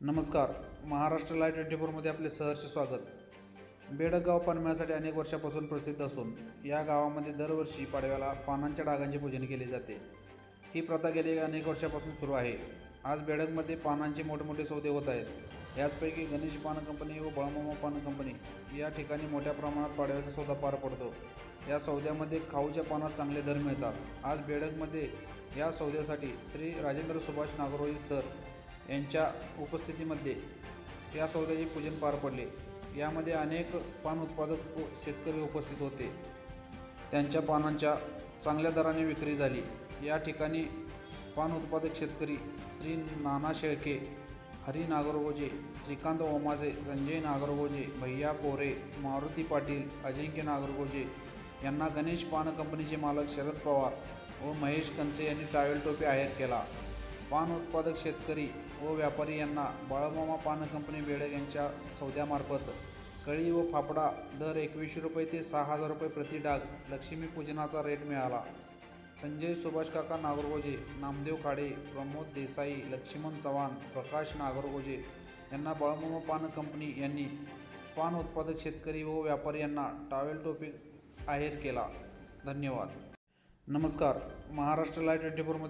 नमस्कार. Maharashtra live twenty फोरमध्ये आपले सहर्ष स्वागत. बेडगाव पानम्यासाठी अनेक वर्षापासून प्रसिद्ध असून या गावामध्ये दरवर्षी पाडव्याला पानांच्या डागांचे पूजन केले जाते. ही प्रथा गेली अनेक वर्षापासून सुरू आहे. आज बेडकमध्ये पानांचे मोठमोठे सौदे होत आहेत. याचपैकी गणेश पान कंपनी व बळमामा पान कंपनी या ठिकाणी मोठ्या प्रमाणात पाडव्याचा सौदा पार पडतो. या सौद्यामध्ये खाऊच्या पानात चांगले दर मिळतात. आज बेडकमध्ये या सौद्यासाठी श्री राजेंद्र सुभाष नागरोजी सर यांच्या उपस्थितीमध्ये या सौद्याचे पूजन पार पडले. यामध्ये अनेक पान उत्पादक शेतकरी उपस्थित होते. त्यांच्या पानांच्या चांगल्या दराने विक्री झाली. या ठिकाणी पान उत्पादक शेतकरी श्री नाना शेळके हरी नागरगोजे श्रीकांत ओमासे संजय नागरगोजे भैया कोरे मारुती पाटील अजिंक्य नागरगोजे यांना गणेश पान कंपनीचे मालक शरद पवार व महेश कंसे यांनी टावेल टोपी आहेर केला. पान उत्पादक शेतकरी व व्यापारी यांना बाळमामा पान कंपनी बेडग यांच्या सौद्यामार्फत कळी व फाफडा दर एकवीसशे रुपये ते सहा हजार रुपये प्रति डाग लक्ष्मीपूजनाचा रेट मिळाला. संजय सुभाष काका नागरगोजे नामदेव खाडे प्रमोद देसाई लक्ष्मण चव्हाण प्रकाश नागरगोजे यांना बाळमामा पान कंपनी यांनी पान उत्पादक शेतकरी व व्यापारी यांना टावेल टोपी आहेर केला. धन्यवाद. नमस्कार. महाराष्ट्र लाईव्ह ट्वेंटी फोरमध्ये